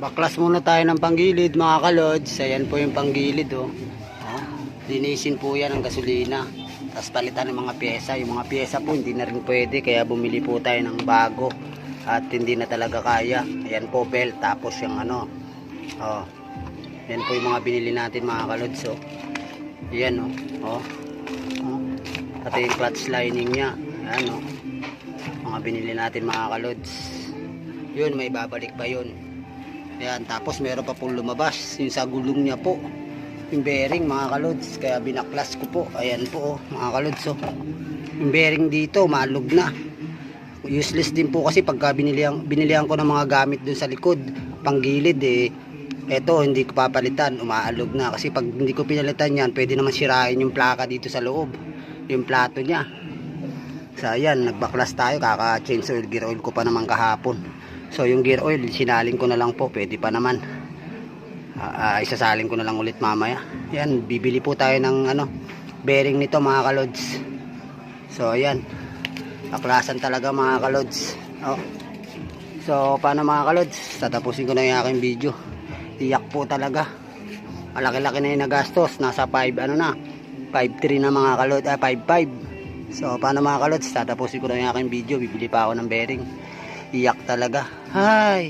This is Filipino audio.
Baklas muna tayo ng panggilid mga kalods. Ayan po yung panggilid oh. oh. Linisin po yan ng gasolina. Tapos palitan ng mga pyesa. Yung mga pyesa po hindi na rin pwede kaya bumili po tayo ng bago. At hindi na talaga kaya. Ayan po belt tapos yung ano. Oh. Yan po yung mga binili natin mga kalods oh. Ayan oh. Oh. oh. Pati yung clutch lining niya. Ayan oh. Mga binili natin mga kalods. Yun may babalik pa yun. Ayan, tapos meron pa pong lumabas. Yung sa gulong niya po. Yung bearing mga kalods. Kaya binaklas ko po. Ayan po oh, mga kalods oh. Yung bearing dito maalog na. Useless din po kasi pagka binilihan, binilihan ko ng mga gamit dun sa likod. Panggilid eh. Eto hindi ko papalitan. Umaalog na. Kasi pag hindi ko pinalitan yan, pwede naman sirain yung plaka dito sa loob. Yung plato niya. So ayan, nagbaklas tayo. Kaka-change oil, gear oil ko pa naman kahapon. So yung gear oil, sinalin ko na lang po, pwede pa naman. Ah, ah, isasalin ko na lang ulit mamaya. Yan, bibili po tayo ng ano, bearing nito mga kalods. So ayan, aklasan talaga mga kalods. Oh. So paano mga kalods, tatapusin ko na yung aking video. Tiyak po talaga. Malaki-laki na yung nagastos, nasa 5 ano na, 5.3 na mga kalods, ah 5.5. So paano mga kalods, tatapusin ko na yung aking video, bibili pa ako ng bearing. Iyak talaga. Hay!